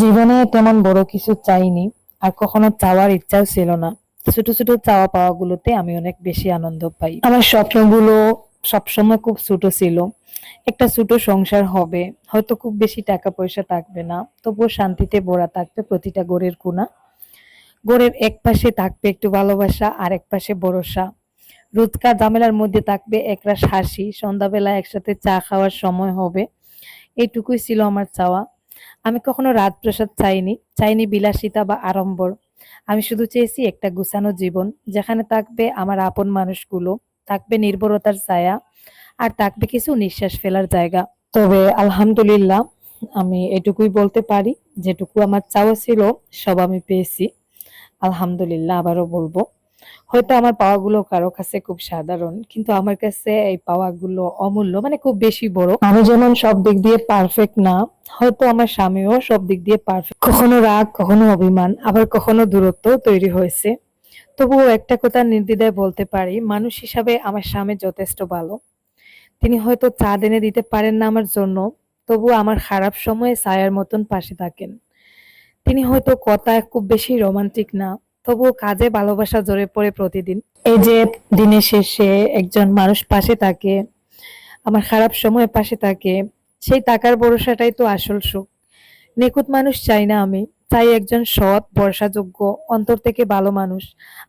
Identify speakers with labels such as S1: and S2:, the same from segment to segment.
S1: জীবনে তেমন বড় কিছু চাইনি, আর কখনো চাওয়ার ইচ্ছাও ছিল না। ছোট ছোট চাওয়া পাওয়া গুলোতে আমি অনেক বেশি আনন্দ পাই। আমার স্বপ্নগুলো সবসময় খুব ছোট ছিল। একটা ছোট সংসার হবে, হয়তো খুব বেশি টাকা পয়সা থাকবে না, তবুও শান্তিতে ভরা থাকবে প্রতিটা গোড়ের কোনা গোড়ের এক পাশে থাকবে একটু ভালোবাসা, আর এক পাশে ভরসা। রোজকার ঝামেলার মধ্যে থাকবে একরাশ হাসি সন্ধ্যাবেলা একসাথে চা খাওয়ার সময় হবে। এইটুকুই ছিল আমার চাওয়া। আমি কখনো রাজপ্রাসাদ চাইনি চাইনি বিলাসিতা বা আড়ম্বর। আমি শুধু চেয়েছি একটা গুছানো জীবন, যেখানে থাকবে আমার আপন মানুষগুলো, থাকবে নির্ভরতার ছায়া, আর থাকবে কিছু নিঃশ্বাস ফেলার জায়গা। তবে আলহামদুলিল্লাহ, আমি এটুকুই বলতে পারি, যেটুকু আমার চাওয়া ছিল, সব আমি পেয়েছি। আলহামদুলিল্লাহ, আবারও বলব। হয়তো আমার পাওয়াগুলো কারও কাছে খুব সাধারণ, কিন্তু আমার কাছে এই পাওয়াগুলো অমূল্য মানে খুব বেশি বড়। আমি যেমন সব দিক দিয়ে পারফেক্ট না, হয়তো আমার স্বামীও সব দিক দিয়ে পারফেক্ট কখনো রাগ, কখনো অভিমান, আবার কখনো দূরত্ব তৈরি হয়েছে। তবুও একটা কথা নির্দ্বিধায় বলতে পারি, মানুষ হিসাবে আমার স্বামী যথেষ্ট ভালো। তিনি হয়তো চাঁদ এনে দিতে পারেন না আমার জন্য তবু আমার খারাপ সময়ে ছায়ার মতন পাশে থাকেন। তিনি হয়তো কথা খুব বেশি রোমান্টিক না তবুও কাজে ভালোবাসা জোরে পড়ে প্রতিদিন। এই যে দিনের শেষে একজন মানুষ পাশে থাকে, আমার খারাপ সময়ে পাশে থাকে, সেই টাকার ভরসাটাই তো আসল সুখ। নিখুঁত মানুষ চাই না আমি, চাই একজন সৎ, ভরসাযোগ্য, অন্তর থেকে ভালো মানুষ।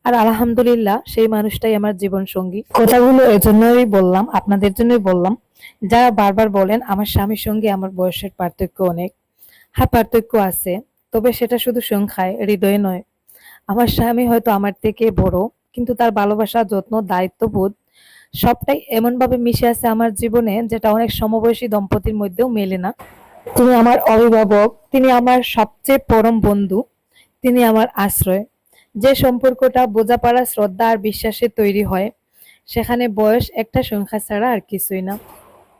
S1: আর আলহামদুলিল্লাহ, সেই মানুষটাই আমার জীবন সঙ্গী কথাগুলো এজন্যই বললাম, আপনাদের জন্যই বললাম। যারা বারবার বলেন, আমার স্বামীর সঙ্গে আমার বয়সের পার্থক্য অনেক। হ্যাঁ পার্থক্য আছে, তবে সেটা শুধু সংখ্যায়, হৃদয়ে নয়। আমার স্বামী হয়তো আমার থেকে বড়, কিন্তু তার ভালোবাসা, যত্ন, দায়িত্ববোধ সবটাই এমনভাবে মিশে আছে আমার জীবনে যেটা অনেক সমবয়সী দম্পতির মধ্যেও মেলে না। তিনি আমার অভিভাবক, তিনি আমার সবচেয়ে পরম বন্ধু, তিনি আমার আশ্রয়। যে সম্পর্কটা বোঝাপড়া, শ্রদ্ধা আর বিশ্বাসে তৈরি হয়, সেখানে বয়স একটা সংখ্যা ছাড়া আর কিছুই না।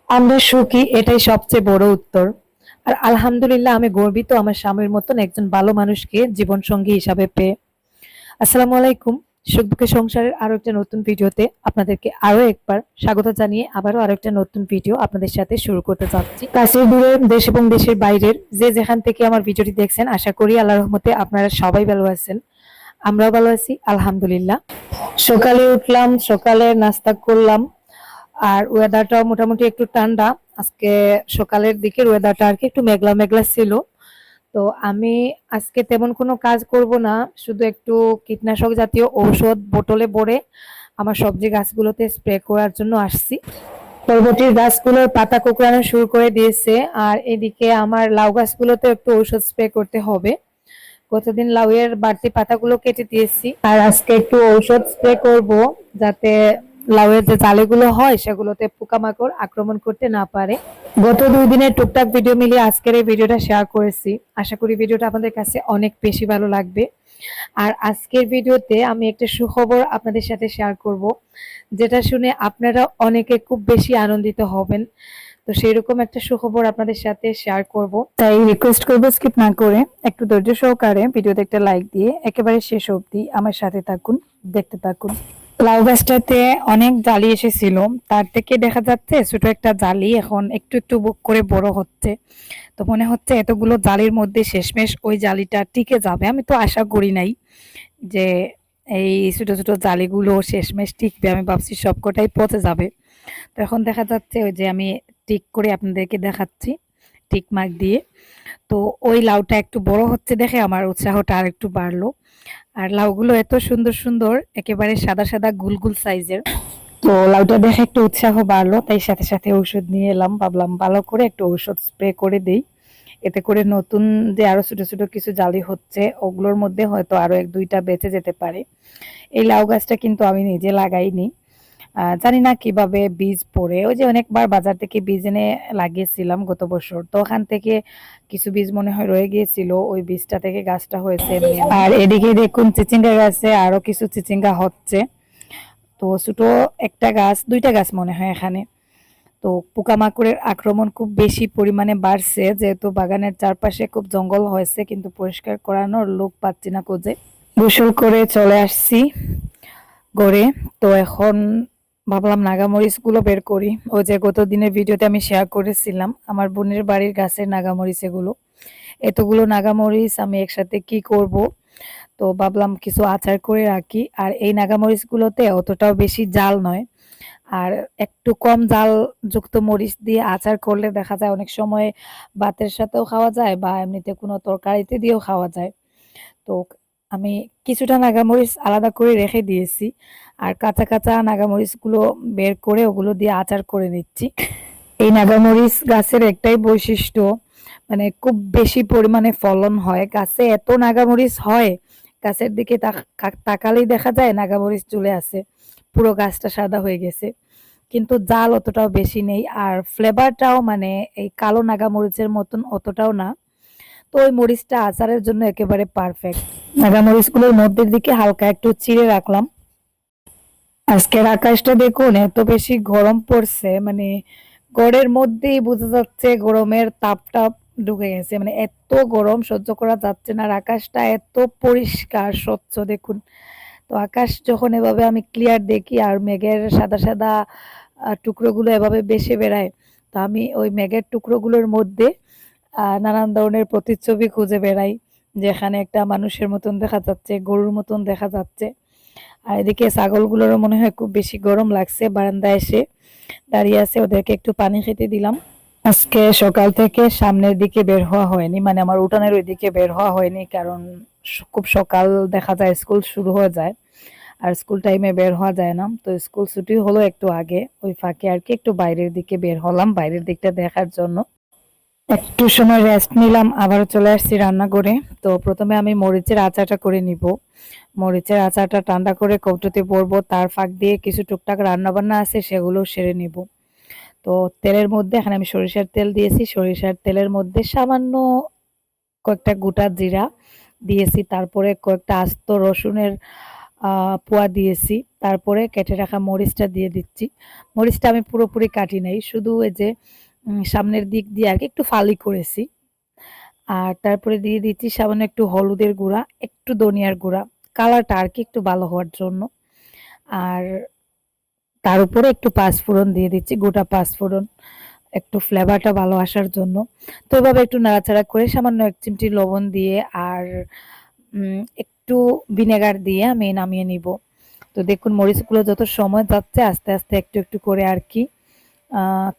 S1: আমরা সুখী, এটাই সবচেয়ে বড় উত্তর। আর আলহামদুলিল্লাহ, আমি গর্বিত আমার স্বামীর মতন একজন ভালো মানুষকে জীবন সঙ্গী হিসাবে পেয়ে। আসসালামু আলাইকুম সুখবুকে সংসারের আরও একটা নতুন ভিডিওতে আপনাদেরকে আরও একবার স্বাগত জানিয়ে আবারও আরও একটা নতুন ভিডিও আপনাদের সাথে শুরু করতে চাচ্ছি। কাছের দূরের দেশ এবং দেশের বাইরের যে যেখান থেকে আমার ভিডিওটি দেখছেন, আশা করি আল্লাহ রহমতে আপনারা সবাই ভালো আছেন। আমরাও ভালো আছি, আলহামদুলিল্লাহ। সকালে উঠলাম, সকালে নাস্তা করলাম। আর ওয়েদারটাও মোটামুটি একটু ঠান্ডা। আজকে সকালের দিকের ওয়েদারটা আর কি একটু মেঘলা মেঘলা ছিল। তো আমি আজকে তেমন কোনো কাজ করব না, শুধু একটু কীটনাশক জাতীয় ঔষধ বোতলে ভরে আমার সবজি গাছগুলোতে স্প্রে করার জন্য আসছি। বরবটির গাছগুলোর পাতা কোঁকড়ানো শুরু করে দিয়েছে, আর এদিকে আমার লাউ গাছগুলোতে একটু ঔষধ স্প্রে করতে হবে। গতদিন লাউয়ের বাড়তি পাতাগুলো কেটে দিয়েছি, আর আজকে একটু ঔষধ স্প্রে করব যাতে লাউয়ের যে জালেগুলো হয়, সেগুলোতে পোকামাকড় আক্রমণ করতে না পারে। গত দুই দিনের টুকটাক ভিডিও মিলিয়ে আজকের এই ভিডিওটা শেয়ার করেছি। আশা করি ভিডিওটা আপনাদের কাছে অনেক বেশি ভালো লাগবে। আর আজকের ভিডিওতে আমি একটা সুখবর আপনাদের সাথে শেয়ার করব, যেটা শুনে আপনারা অনেকে খুব বেশি আনন্দিত হবেন। তো সেইরকম একটা সুখবর আপনাদের সাথে শেয়ার করব। তাই রিকোয়েস্ট করব স্কিপ না করে, একটু ধৈর্য সহকারে ভিডিওতে একটা লাইক দিয়ে একেবারে শেষ অবধি আমার সাথে থাকুন, দেখতে থাকুন। লাউ গাছটাতে অনেক জালি এসেছিল। তার থেকে দেখা যাচ্ছে ছোট একটা জালি এখন একটু একটু বুক করে বড় হচ্ছে। তো মনে হচ্ছে এতগুলো জালির মধ্যে শেষমেশ ওই জালিটা টিকে যাবে। আমি তো আশা করি নাই যে এই ছোট ছোট জালিগুলো শেষমেশ টিকবে। আমি ভাবছি সবকটাই পচে যাবে। তো এখন দেখা যাচ্ছে ওই যে আমি টিক করে আপনাদেরকে দেখাচ্ছি, টিক মার্ক দিয়ে। তো ওই লাউটা একটু বড় হচ্ছে দেখে আমার উৎসাহটা আর একটু বাড়লো। আর লাউগুলো এত সুন্দর সুন্দর, একেবারে সাদা সাদা গুল গুল সাইজের। তো লাউটা দেখে একটু উৎসাহ বাড়লো, তাই সাথে সাথে ঔষধ নিয়ে এলাম। ভাবলাম ভালো করে একটু ঔষধ স্প্রে করে দিই। এতে করে নতুন যে আরও ছোট ছোট কিছু জালি হচ্ছে, ওগুলোর মধ্যে হয়তো আরও এক দুইটা বেঁচে যেতে পারে। এই লাউ গাছটা কিন্তু আমি নিজে লাগাইনি। জানি না কীভাবে বীজ পড়ে। ওই যে অনেকবার বাজার থেকে বীজ এনে লাগিয়েছিলাম গত বছর। তো ওখান থেকে কিছু বীজ মনে হয় রয়ে গিয়েছিল। ওই বীজটা থেকে গাছটা হয়েছে। আর এদিকে দেখুন চিচিঙ্গা গাছে আরও কিছু চিচিঙ্গা হচ্ছে। তো ছোটো একটা গাছ, দুইটা গাছ মনে হয় এখানে। তো পোকামাকড়ের আক্রমণ খুব বেশি পরিমাণে বাড়ছে। যেহেতু বাগানের চারপাশে খুব জঙ্গল হয়েছে, কিন্তু পরিষ্কার করানোর লোক পাচ্ছি না কোজে গোসল করে চলে আসছি গড়ে। তো এখন ভাবলাম নাগামরিচগুলো বের করি। ওই যে গত দিনের ভিডিওতে আমি শেয়ার করেছিলাম, আমার বোনের বাড়ির গাছের নাগামরিচ এগুলো এতগুলো নাগামরিচ আমি একসাথে কি করব? তো ভাবলাম কিছু আচার করে রাখি। আর এই নাগামরিচগুলোতে অতটাও বেশি জাল নয়। আর একটু কম জাল যুক্ত মরিচ দিয়ে আচার করলে দেখা যায় অনেক সময় ভাতের সাথেও খাওয়া যায় বা এমনিতে কোনো তরকারিতে দিয়েও খাওয়া যায়। তো আমি কিছুটা নাগামরিচ আলাদা করে রেখে দিয়েছি। আর কাঁচা কাঁচা নাগামরিচগুলো বের করে ওগুলো দিয়ে আচার করে নিচ্ছি। এই নাগামরিচ গাছের একটাই বৈশিষ্ট্য মানে খুব বেশি পরিমাণে ফলন হয়। গাছে এত নাগামরিচ হয়, গাছের দিকে তাক- তাকালেই দেখা যায় নাগামরিচ চলে আসে। পুরো গাছটা সাদা হয়ে গেছে। কিন্তু জাল অতটাও বেশি নেই। আর ফ্লেভারটাও মানে এই কালো নাগামরিচের মতন অতটাও না। তো ওই মরিচটা আচারের জন্য একেবারে পারফেক্ট নাগামরিচগুলোর মধ্যের দিকে হালকা একটু চিড়ে রাখলাম। আজকের আকাশটা দেখুন, এত বেশি গরম পড়ছে মানে গড়ের মধ্যেই বোঝা যাচ্ছে গরমের তাপটা ঢুকে গেছে। মানে এত গরম সহ্য করা যাচ্ছে না, আর আকাশটা এত পরিষ্কার, স্বচ্ছ দেখুন। তো আকাশ যখন এভাবে আমি ক্লিয়ার দেখি, আর মেঘের সাদা সাদা টুকরোগুলো এভাবে বেশি বেড়ায়, তো আমি ওই মেঘের টুকরোগুলোর মধ্যে নানান ধরনের প্রতিচ্ছবি খুঁজে বেড়াই, যেখানে একটা মানুষের মতন দেখা যাচ্ছে, গরুর মতন দেখা যাচ্ছে। আর এদিকে ছাগলগুলোরও মনে হয় খুব বেশি গরম লাগছে, বারান্দায় এসে দাঁড়িয়ে আছে, ওদেরকে একটু পানি খেতে দিলাম। আজকে সকাল থেকে সামনের দিকে বের হওয়া হয়নি মানে আমার উঠানের ওই দিকে বের হওয়া হয়নি, কারণ খুব সকাল দেখা যায়, স্কুল শুরু হয়ে যায়, আর স্কুল টাইমে বের হওয়া যায় না। তো স্কুল ছুটি হলো একটু আগে, ওই ফাঁকে আর কি একটু বাইরের দিকে বের হলাম, বাইরের দিকটা দেখার জন্য। একটু সময় রেস্ট নিলাম, আবারও চলে আসছি রান্না করে তো প্রথমে আমি মরিচের আচারটা করে নিব। মরিচের আচারটা ঠান্ডা করে কৌটোতে পরবো তার ফাঁক দিয়ে কিছু টুকটাক রান্না বান্না আছে, সেগুলো সেরে নিব। তো তেলের মধ্যে, এখানে আমি সরিষার তেল দিয়েছি, সরিষার তেলের মধ্যে সামান্য কয়েকটা গোটা জিরা দিয়েছি, তারপরে কয়েকটা আস্ত রসুনের পোয়া দিয়েছি, তারপরে কেটে রাখা মরিচটা দিয়ে দিচ্ছি। মরিচটা আমি পুরোপুরি কাটি নাই, শুধু এই যে সামনের দিক দিয়ে আর কি একটু ফালি করেছি। আর তারপরে দিয়ে দিচ্ছি সামান্য একটু হলুদের গুঁড়া, একটু ধনিয়ার গুঁড়া। কালারটা আর কি একটু ভালো হওয়ার জন্য। আর তার উপরে একটু পাঁচফোড়ন দিয়ে দিচ্ছি, গোটা পাঁচফোড়ন। একটু ফ্লেভারটা ভালো আসার জন্য। তো এভাবে একটু নাড়াচাড়া করে সামান্য এক চিমটি লবণ দিয়ে আর একটু ভিনেগার দিয়ে আমি নামিয়ে নিব। তো দেখুন, মরিচগুলো যত সময় যাচ্ছে, আস্তে আস্তে একটু একটু করে আর কি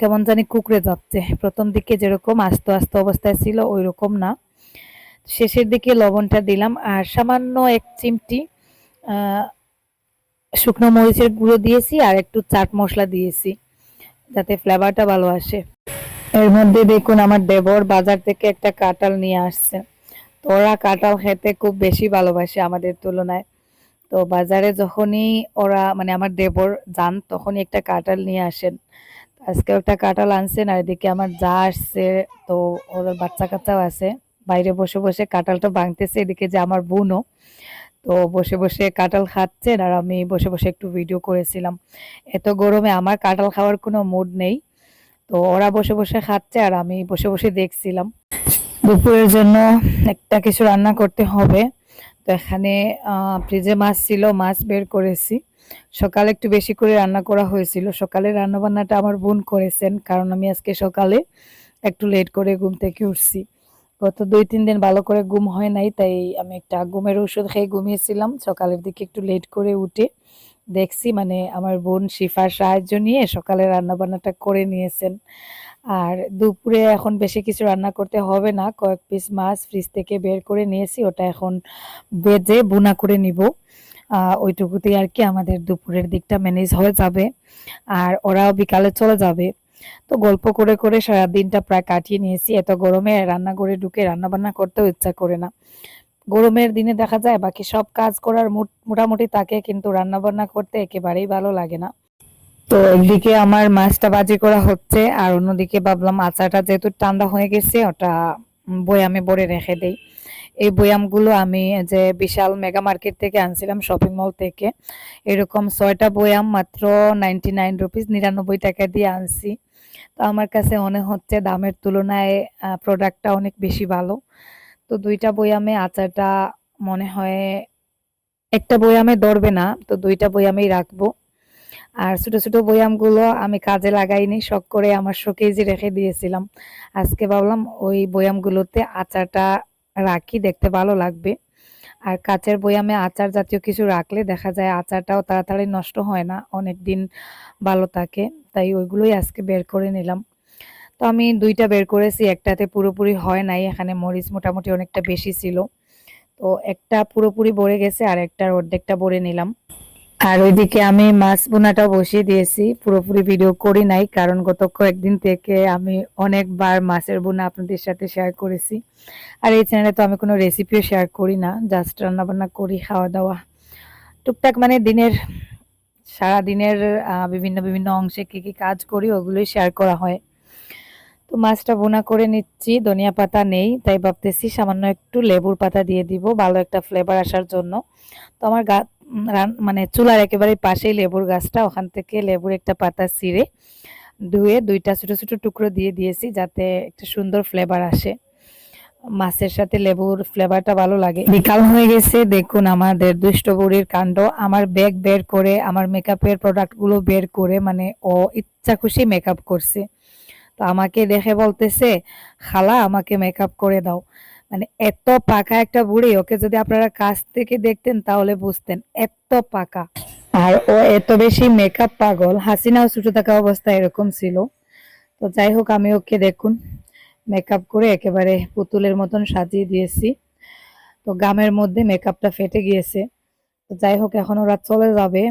S1: কেমন জানি কুকড়ে যাচ্ছে। প্রথম দিকে যেরকম আস্তে আস্তে অবস্থায় ছিল ওই রকম না। শেষের দিকে লবণটা দিলাম, আর সামান্য এক চিমটি শুকনো মরিচের গুঁড়ো দিয়েছি, আর একটু চাট মশলা দিয়েছি, যাতে ফ্লেভারটা ভালো আসে। এর মধ্যে দেখুন আমার দেবর বাজার থেকে একটা কাঁঠাল নিয়ে আসছে। তো ওরা কাঁঠাল খেতে খুব বেশি ভালোবাসে আমাদের তুলনায়। তো বাজারে যখনই ওরা মানে আমার দেবর যান, তখনই একটা কাঁঠাল নিয়ে আসেন। আজকে একটা কাঁঠাল আনছেন আর এদিকে আমার যা আসছে, তো ওদের বাচ্চা কাচ্চাও আছে। বাইরে বসে বসে কাঁঠালটা ভাঙতেছে, এদিকে যে আমার বোনও। তো বসে বসে কাঁঠাল খাচ্ছেন আর আমি বসে বসে একটু ভিডিও করেছিলাম। এত গরমে আমার কাঁঠাল খাওয়ার কোনো মুড নেই। তো ওরা বসে বসে খাচ্ছে আর আমি বসে বসে দেখছিলাম। দুপুরের জন্য একটা কিছু রান্না করতে হবে। তো এখানে ফ্রিজে মাছ ছিল, মাছ বের করেছি। সকালে একটু বেশি করে রান্না করা হয়েছিল। সকালে রান্না বান্নাটা আমার বোন করেছেন, কারণ আমি আজকে সকালে একটু লেট করে ঘুম থেকে উঠছি। গত দুই, তিন দিন ভালো করে ঘুম হয় নাই, তাই আমি একটা ঘুমের ওষুধ খেয়ে ঘুমিয়েছিলাম। সকালের দিকে একটু লেট করে উঠে দেখছি মানে আমার বোন শিফার সাহায্য নিয়ে সকালে রান্না বান্নাটা করে নিয়েছেন। আর দুপুরে এখন বেশি কিছু রান্না করতে হবে না, কয়েক পিস মাছ ফ্রিজ থেকে বের করে নিয়েছি, ওটা এখন বেজে বুনা করে নিব। ওইটুকুতেই আর কি আমাদের দুপুরের দিকটা ম্যানেজ হয়ে যাবে। আর ওরাও বিকালে চলে যাবে। তো গল্প করে করে সারা দিনটা প্রায় কাটিয়ে নিয়েছি। এত গরমে রান্না করে ঢুকে রান্না বান্না করতেও ইচ্ছা করে না। গরমের দিনে দেখা যায় বাকি সব কাজ করার মোট- মোটামুটি থাকে কিন্তু রান্না বান্না করতে একেবারেই ভালো লাগে না। তো একদিকে আমার মাছটা বাজি করা হচ্ছে আর অন্যদিকে ভাবলাম আচারটা যেহেতু ঠান্ডা হয়ে গেছে ওটা উম, বয়ামে ভরে রেখে দেই। এই বয়ামগুলো আমি যে বিশাল মেগা মার্কেট থেকে আনছিলাম শপিং মল থেকে, এরকম ছয়টা বয়াম মাত্র নাইনটি নাইন রুপিস নিরানব্বই টাকা দিয়ে আনছি। তো আমার কাছে মনে হচ্ছে দামের তুলনায় প্রোডাক্টটা অনেক বেশি ভালো। তো দুইটা বয়ামে আচারটা মনে হয়, একটা বয়ামে ধরবে না, তো দুইটা বয়ামেই রাখব। আর ছোট ছোট বয়ামগুলো আমি কাজে লাগাইনি, শখ করে আমার শোকেজে রেখে দিয়েছিলাম। আজকে ভাবলাম ওই বয়ামগুলোতে আচারটা রাখি দেখতে ভালো লাগবে। আর কাচের আমি আচার জাতীয় কিছু রাখলে দেখা যায় আচারটাও তাড়াতাড়ি নষ্ট হয় না, অনেক দিন ভালো থাকে, তাই ওইগুলোই আজকে বের করে নিলাম। তো আমি দুইটা বের করেছি, একটাতে পুরোপুরি হয় নাই, এখানে মরিচ মোটামুটি অনেকটা বেশি ছিল। তো একটা পুরোপুরি ভরে গেছে, আর একটার অর্ধেকটা ভরে নিলাম। আর ওইদিকে আমি মাছ বোনাটাও বসিয়ে দিয়েছি। পুরোপুরি ভিডিও করি নাই, কারণ গত কয়েকদিন থেকে আমি অনেকবার মাছের বোনা আপনাদের সাথে শেয়ার করেছি। আর এই চ্যানেলে তো আমি কোনো রেসিপিও শেয়ার করি না জাস্ট রান্না বান্না করি খাওয়া দাওয়া টুকটাক মানে দিনের সারা দিনের বিভিন্ন বিভিন্ন অংশে কী কী কাজ করি, ওগুলোই শেয়ার করা হয়। তো মাছটা বোনা করে নিচ্ছি, ধনিয়া পাতা নেই, তাই ভাবতেছি সামান্য একটু লেবুর পাতা দিয়ে দিব, ভালো একটা ফ্লেভার আসার জন্য। তো আমার গা রান- মানে চুলার একেবারে পাশেই লেবুর গাছটা, ওখান থেকে লেবুর একটা পাতা ছিঁড়ে ধুয়ে দুইটা ছোট ছোট টুকরো দিয়ে দিয়েছি যাতে একটা সুন্দর ফ্লেভার আসে। মাছের সাথে লেবুর ফ্লেভারটা ভালো লাগে। বিকাল হয়ে গেছে, দেখুন আমাদের দুষ্ট বুড়ির কাণ্ড। আমার ব্যাগ বের করে, আমার মেকআপের প্রোডাক্টগুলো বের করে মানে ও ইচ্ছা খুশি মেকআপ করছে। তো আমাকে দেখে বলতেছে, খালা, আমাকে মেকআপ করে দাও। মানে এত পাকা একটা বুড়ি, ওকে যদি আপনারা কাছ থেকে দেখতেন তাহলে বুঝতেন, এত পাকা। আর ও এত বেশি মেকআপ পাগল হাসিনাও ছোট থাকা অবস্থায় এরকম ছিল। তো যাই হোক, আমি ওকে দেখুন মেকআপ করে একেবারে পুতুলের মতন সাজিয়ে দিয়েছি। তো গামের মধ্যে মেকআপটা ফেটে গিয়েছে। তো যাই হোক, এখন ওরা চলে যাবে।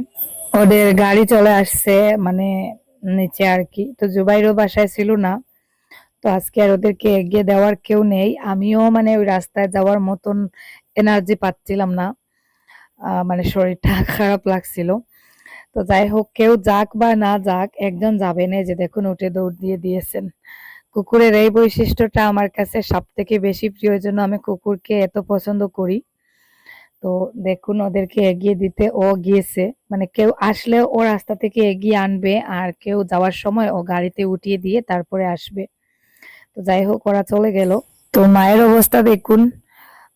S1: ওদের গাড়ি চলে আসছে মানে নিচে আর কি। তো জুবাইরও বাসায় ছিল না। তো আজকে আর ওদেরকে এগিয়ে দেওয়ার কেউ নেই। আমিও মানে ওই রাস্তায় যাওয়ার মতন এনার্জি পাচ্ছিলাম না। মানে শরীরটা খারাপ লাগছিল। তো যাই হোক, কেউ যাক বা না যাক, একজন যাবে না। যে দেখুন, উঠে দৌড় দিয়ে দিয়েছেন। কুকুরের এই বৈশিষ্ট্যটা আমার কাছে সব থেকে বেশি প্রিয়। জন্য আমি কুকুরকে এত পছন্দ করি। তো দেখুন, ওদেরকে এগিয়ে দিতে ও গিয়েছে। মানে কেউ আসলে ও রাস্তা থেকে এগিয়ে আনবে আর কেউ যাওয়ার সময় ও গাড়িতে উঠিয়ে দিয়ে তারপরে আসবে। তো যাই হোক, ওরা চলে গেল। তো মায়ের অবস্থা দেখুন।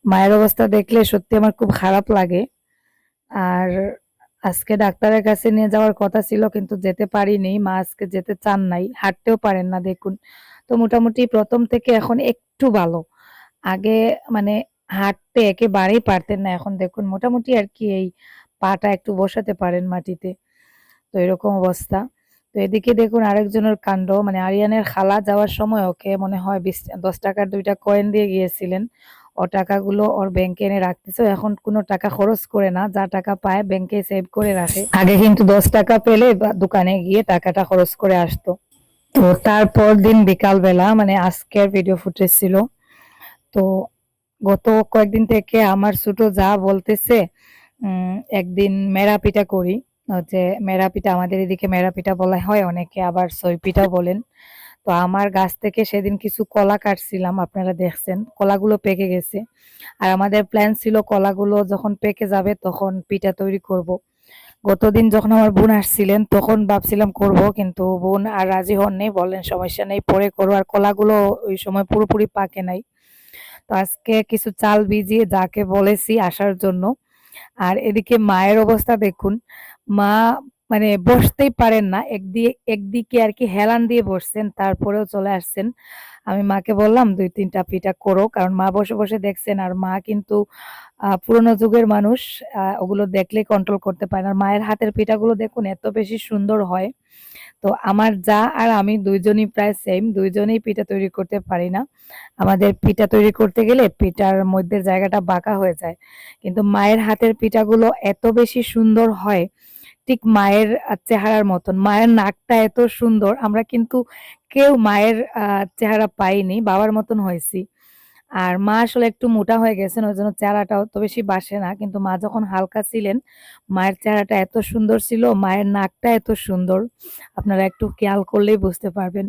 S1: মায়ের অবস্থা দেখলে সত্যি আমার খুব খারাপ লাগে। আর আজকে ডাক্তারের কাছে নিয়ে যাওয়ার কথা ছিল, কিন্তু যেতে পারিনি। মা আজকে যেতে চান নাই, হাঁটতেও পারেন না দেখুন। তো মোটামুটি প্রথম থেকে এখন একটু ভালো। আগে মানে হাঁটতে একেবারেই পারতেন না, এখন দেখুন মোটামুটি আর কি এই পাটা একটু বসাতে পারেন মাটিতে। তো এরকম অবস্থা। তো এদিকে দেখুন আরেকজনের কাণ্ড। মানে আরিয়ানের খালা যাওয়ার সময় ওকে মনে হয় বিশ, দশ টাকার দুইটা কয়েন দিয়ে গিয়েছিলেন। ও টাকাগুলো ওর ব্যাংকে এনে রাখতেছে। এখন কোনো টাকা খরচ করে না। যা টাকা পায় ব্যাংকে সেভ করে রাখে। আগে কিন্তু দশ টাকা পেলে দোকানে গিয়ে টাকাটা খরচ করে আসতো। তো তারপর দিন বিকালবেলা মানে আজকের ভিডিও ফুটেজ ছিল। তো গত কয়েকদিন থেকে আমার ছোট যা বলতেছে একদিন মেরা পিঠা করি। হচ্ছে মেরা পিঠা, আমাদের এদিকে মেরা পিঠা বলা হয়, অনেকে আবার সই পিঠা বলেন। তো আমার গাছ থেকে সেদিন কিছু কলা কাটছিলাম, আপনারা দেখছেন, কলাগুলো পেকে গেছে। আর আমাদের প্ল্যান ছিল কলাগুলো যখন পেকে যাবে তখন পিঠা তৈরি করব। গতদিন যখন আমার বোন আসছিলেন, তখন ভাবছিলাম করব, কিন্তু বোন আর রাজি হননি বললেন সমস্যা নেই, পরে করব। আর কলাগুলো ওই সময় পুরোপুরি পাকে নাই। তো আজকে কিছু চাল ভিজিয়ে যাকে বলেছি আসার জন্য। আর এদিকে মায়ের অবস্থা দেখুন মা মানে বসতেই পারেন না একদিকে একদিকে আর কি হেলান দিয়ে বসছেন, তারপরেও চলে আসছেন। আমি মাকে বললাম, দুই তিনটা পিঠা করো। কারণ মা বসে বসে দেখছেন, আর মা কিন্তু পুরোনো যুগের মানুষ ওগুলো দেখলে কন্ট্রোল করতে পারে না। আর মায়ের হাতের পিঠাগুলো দেখুন, এত বেশি সুন্দর হয়। তো আমার যা আর আমি দুইজনই প্রায় সেম দুইজনেই পিঠা তৈরি করতে পারি না। আমাদের পিঠা তৈরি করতে গেলে পিঠার মধ্যে জায়গাটা বাঁকা হয়ে যায়। কিন্তু মায়ের হাতের পিঠাগুলো এত বেশি সুন্দর হয় ঠিক মায়ের চেহারার মতন। মায়ের নাকটা এত সুন্দর, আমরা কিন্তু কেউ মায়ের চেহারা পাইনি, বাবার মতন হয়েছি। আর মা আসলে একটু মোটা হয়ে গেছেন, ওই জন্য চেহারাটা অত বেশি বাসে না, কিন্তু মা যখন হালকা ছিলেন, মায়ের চেহারাটা এত সুন্দর ছিল, মায়ের নাকটা এত সুন্দর, আপনারা একটু খেয়াল করলেই বুঝতে পারবেন।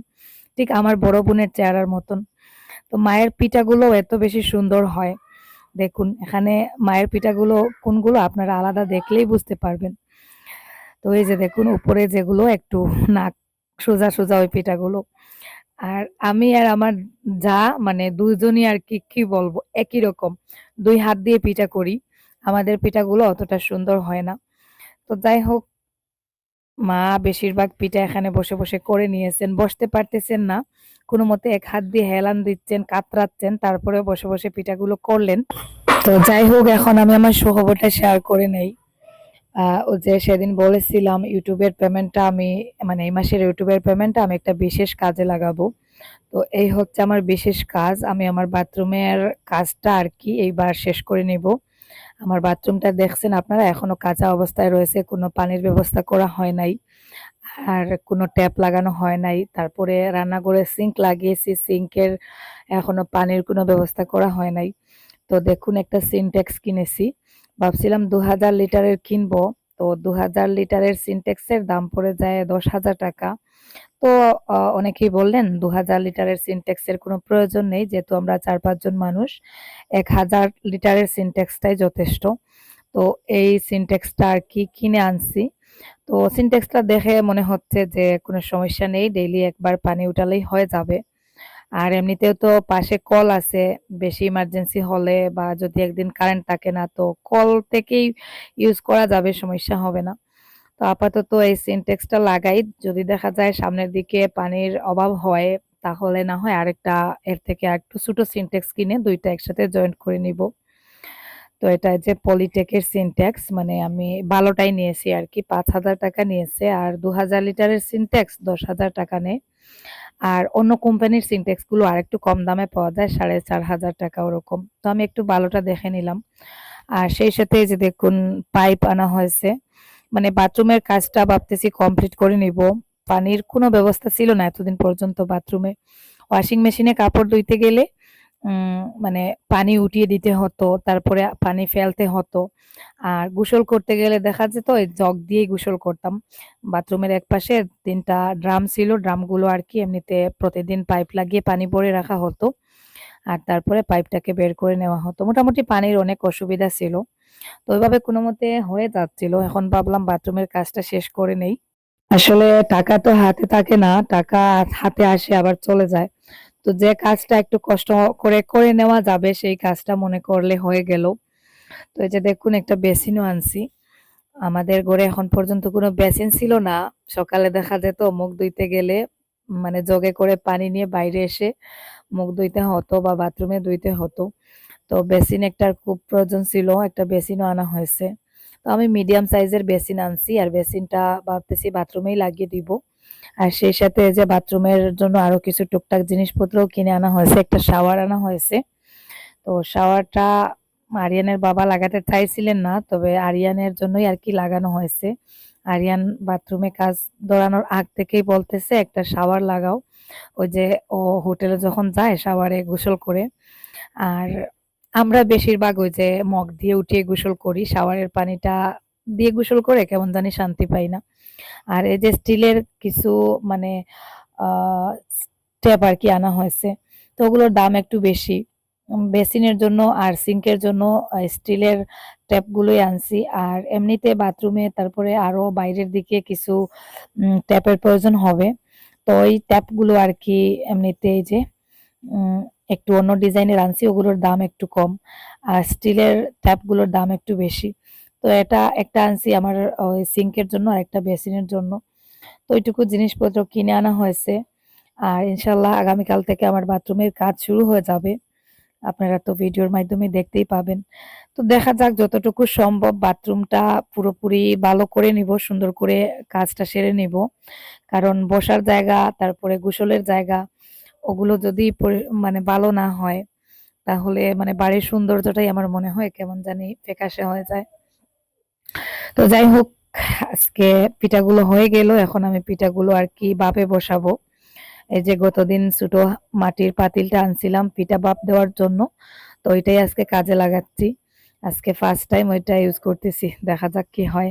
S1: ঠিক আমার বড় বোনের চেহারার মতন। তো মায়ের পিঠাগুলো এত বেশি সুন্দর হয়। দেখুন, এখানে মায়ের পিঠাগুলো, কোনগুলো আপনারা আলাদা দেখলেই বুঝতে পারবেন। তো এই যে দেখুন, উপরে যেগুলো একটু নাক সোজা সোজা ওই পিঠাগুলো। আর আমি আর আমার যা মানে দুজনই আর কি কি বলব, একই রকম। দুই হাত দিয়ে পিঠা করি, আমাদের পিঠাগুলো অতটা সুন্দর হয় না। তো যাই হোক, মা বেশিরভাগ পিঠা এখানে বসে বসে করে নিয়েছেন। বসতে পারতেছেন না, কোনো মতে এক হাত দিয়ে হেলান দিচ্ছেন, কাতরাচ্ছেন তারপরে বসে বসে পিঠাগুলো করলেন। তো যাই হোক, এখন আমি আমার সুখবরটা শেয়ার করে নেই। যে সেদিন বলেছিলাম ইউটিউবের পেমেন্টটা আমি মানে এই মাসের ইউটিউবের পেমেন্টটা আমি একটা বিশেষ কাজে লাগাবো। তো এই হচ্ছে আমার বিশেষ কাজ। আমি আমার বাথরুমের কাজটা আর কি এইবার শেষ করে নিব। আমার বাথরুমটা দেখছেন আপনারা, এখনও কাঁচা অবস্থায় রয়েছে, কোনো পানির ব্যবস্থা করা হয় নাই, আর কোনো ট্যাপ লাগানো হয় নাই। তারপরে রান্নাঘরে সিঙ্ক লাগিয়েছি সিঙ্কের এখনও পানির কোনো ব্যবস্থা করা হয় নাই। তো দেখুন একটা সিনটেক্স কিনেছি। ভাবছিলাম দু হাজার লিটারের কিনবো। তো দু হাজার লিটারের সিনটেক্সের দাম পড়ে যায় দশ হাজার টাকা। তো অনেকেই বললেন দু হাজার লিটারের সিনটেক্সের কোনো প্রয়োজন নেই, যেহেতু আমরা চার পাঁচজন মানুষ। এক হাজার লিটারের সিনটেক্সটাই যথেষ্ট। তো এই সিনটেক্সটা আর কি কিনে আনছি। তো সিনটেক্সটা দেখে মনে হচ্ছে যে কোনো সমস্যা নেই, ডেইলি একবার পানি উঠালেই হয়ে যাবে। আর এমনিতেও তো পাশে কল আছে, বেশি ইমার্জেন্সি হলে বা যদি একদিন কারেন্ট থাকে না, তো কল থেকেই ইউজ করা যাবে, সমস্যা হবে না। তো আপাতত এই সিনটেক্সটা লাগাই, যদি দেখা যায় সামনের দিকে পানির অভাব হয়, তাহলে না হয় আরেকটা, এর থেকে আরেকটু ছোটো সিনটেক্স কিনে দুইটা একসাথে জয়েন্ট করে নিব। তো এটা যে পলিটেকের সিনটেক্স মানে আমি ভালোটাই নিয়েছি আর কি, পাঁচ হাজার টাকা নিয়েছে, আর দু হাজার লিটারের সিনটেক্স দশ হাজার টাকা নেয়। আর অন্য কোম্পানির সিনটেক্সগুলো আরেকটু কম দামে পাওয়া যায়, সাড়ে চার হাজার টাকা ওরকম। তো আমি একটু ভালোটা দেখে নিলাম। আর সেই সাথে যে দেখুন পাইপ আনা হয়েছে। মানে বাথরুমের কাজটা ভাবতেছি কমপ্লিট করে নিব। পানির কোনো ব্যবস্থা ছিল না এতদিন পর্যন্ত বাথরুমে ওয়াশিং মেশিনে কাপড় ধুইতে গেলে মানে পানি উঠিয়ে দিতে হতো, তারপরে পানি ফেলতে হতো। আর গোসল করতে গেলে দেখা যেত জগ দিয়েই গোসল করতাম। বাথরুমের এক পাশে তিনটা ড্রাম ছিল, ড্রামগুলো আর কি এমনিতে প্রতিদিন পাইপ লাগিয়ে পানি ভরে রাখা হতো। আর তারপরে পাইপটাকে বের করে নেওয়া হতো। মোটামুটি পানির অনেক অসুবিধা ছিল। তো ওইভাবে কোনো মতে হয়ে যাচ্ছিল। এখন ভাবলাম বাথরুমের কাজটা শেষ করে নেই। আসলে টাকা তো হাতে থাকে না, টাকা হাতে আসে আবার চলে যায়। তো যে কাজটা একটু কষ্ট করে করে নেওয়া যাবে, সেই কাজটা মনে করলে হয়ে গেল। তো এই যে দেখুন, একটা বেসিনও আনছি। আমাদের ঘরে এখন পর্যন্ত কোনো বেসিন ছিল না। সকালে দেখা যেত মুখ ধুইতে গেলে মানে জগে করে পানি নিয়ে বাইরে এসে মুখ ধুইতে হতো বা বাথরুমে ধুইতে হতো। তো বেসিন একটার খুব প্রয়োজন ছিল, একটা বেসিনও আনা হয়েছে। তো আমি মিডিয়াম সাইজের বেসিন আনছি, আর বেসিনটা ভাবতেছি বাথরুমেই লাগিয়ে দিব। আর সেই সাথে যে বাথরুমের জন্য আরও কিছু টুকটাক জিনিসপত্রও কিনে আনা হয়েছে, একটা শাওয়ার আনা হয়েছে। তো শাওয়ারটা আরিয়ানের বাবা লাগাতে চাইছিলেন না, তবে আরিয়ানের জন্যই আর কি লাগানো হয়েছে। আরিয়ান বাথরুমে কাজ দৌড়ানোর আগ থেকেই বলতেছে, একটা শাওয়ার লাগাও। ওই যে ও হোটেলে যখন যায় শাওয়ারে গোসল করে, আর আমরা বেশিরভাগ ওই যে মগ দিয়ে উঠিয়ে গোসল করি, শাওয়ারের পানিটা দিয়ে গোসল করে কেমন জানি শান্তি পাই না। আর এই যে স্টিলের কিছু মানে ট্যাপ আর কি আনা হয়েছে, তো ওগুলোর দাম একটু বেশি। বেসিনের জন্য আর সিঙ্কের জন্য স্টিলের ট্যাপগুলোই আনছি। আর এমনিতে বাথরুমে তারপরে আরও বাইরের দিকে কিছু ট্যাপের প্রয়োজন হবে। তো ওই ট্যাপগুলো আর কি এমনিতে যে একটু অন্য ডিজাইনের আনছি, ওগুলোর দাম একটু কম। আর স্টিলের ট্যাপগুলোর দাম একটু বেশি। তো এটা একটা আনছি আমার ওই সিঙ্কের জন্য আর একটা বেসিনের জন্য। তো ওইটুকু জিনিসপত্র কিনে আনা হয়েছে। আর ইনশাল্লাহ আগামীকাল থেকে আমার বাথরুমের কাজ শুরু হয়ে যাবে। আপনারা তো ভিডিওর মাধ্যমে দেখতেই পাবেন। তো দেখা যাক যতটুকু সম্ভব বাথরুমটা পুরোপুরি ভালো করে নিব, সুন্দর করে কাজটা সেরে নিব। কারণ বসার জায়গা, তারপরে গোসলের জায়গা, ওগুলো যদি মানে ভালো না হয়, তাহলে মানে বাড়ির সৌন্দর্যটাই আমার মনে হয় কেমন জানি ফেকাশে হয়ে যায়। তো যাই হোক আজকে পিঠাগুলো হয়ে গেল। এখন আমি পিঠাগুলো আর কি বাপে বসাবো। এই যে গতদিন ছোট মাটির পাতিলটা আনছিলাম পিঠা বাপ দেওয়ার জন্য, তো ওইটাই আজকে কাজে লাগাচ্ছি। আজকে ফার্স্ট টাইম ওইটা ইউজ করতেছি, দেখা যাক কি হয়।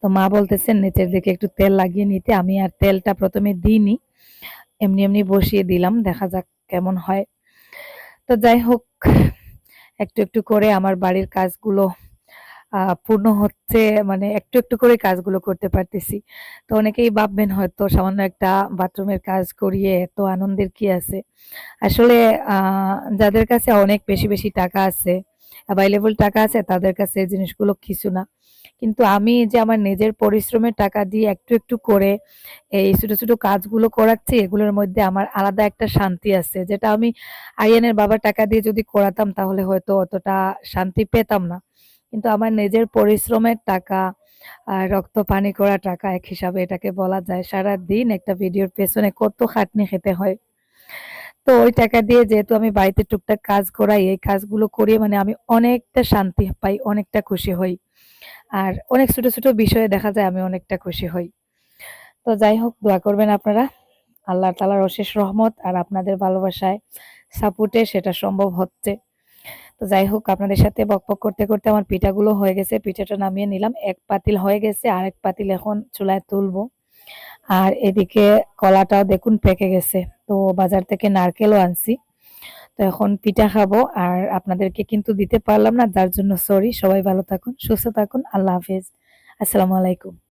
S1: তো মা বলতেছেন নিচের দিকে একটু তেল লাগিয়ে নিতে। আমি আর তেলটা প্রথমে দিইনি, এমনি এমনি বসিয়ে দিলাম, দেখা যাক কেমন হয়। তো যাই হোক একটু একটু করে আমার বাড়ির কাজগুলো পূর্ণ হচ্ছে মানে একটু একটু করে কাজগুলো করতে পারতেছি। তো অনেকেই ভাববেন হয়তো সামান্য একটা বাথরুমের কাজ করিয়ে এত আনন্দের কি আছে? আসলে যাদের কাছে অনেক বেশি বেশি টাকা আছে অ্যাভাইলেবল টাকা আছে, তাদের কাছে জিনিসগুলো কিছু না। কিন্তু আমি যে আমার নিজের পরিশ্রমের টাকা দিয়ে একটু একটু করে এই ছোট ছোট কাজগুলো করাচ্ছি, এগুলোর মধ্যে আমার আলাদা একটা শান্তি আছে, যেটা আমি আরিয়ানের বাবার টাকা দিয়ে যদি করাতাম, তাহলে হয়তো অতটা শান্তি পেতাম না। কিন্তু আমার নিজের পরিশ্রমের টাকা আর রক্ত পানি করা টাকা এক হিসাবে এটাকে বলা যায়। সারা দিন একটা ভিডিওর পেছনে কত খাটনি খেতে হয়। তো ওই টাকা দিয়ে যেহেতু আমি বাড়িতে টুকটাক কাজ করাই, এই কাজগুলো করিয়ে মানে আমি অনেকটা শান্তি পাই, অনেকটা খুশি হই। আর অনেক ছোট ছোট বিষয়ে দেখা যায় আমি অনেকটা খুশি হই। তো যাই হোক, দোয়া করবেন আপনারা। আল্লাহ তালার অশেষ রহমত আর আপনাদের ভালোবাসায় সাপোর্টে সেটা সম্ভব হচ্ছে। তো যাই হোক, আপনাদের সাথে বকবক করতে করতে আমার পিঠাগুলো হয়ে গেছে। পিঠাটা নামিয়ে নিলাম। এক পাতিল হয়ে গেছে আর এক পাতিল এখন চুলায় তুলবো। আর এদিকে কলাটাও দেখুন পেকে গেছে। তো বাজার থেকে নারকেলও আনছি। তো এখন পিঠা খাব। আর আপনাদেরকে কিন্তু দিতে পারলাম না, যার জন্য সরি সবাই ভালো থাকুন, সুস্থ থাকুন। আল্লাহ হাফেজ। আসসালামু আলাইকুম।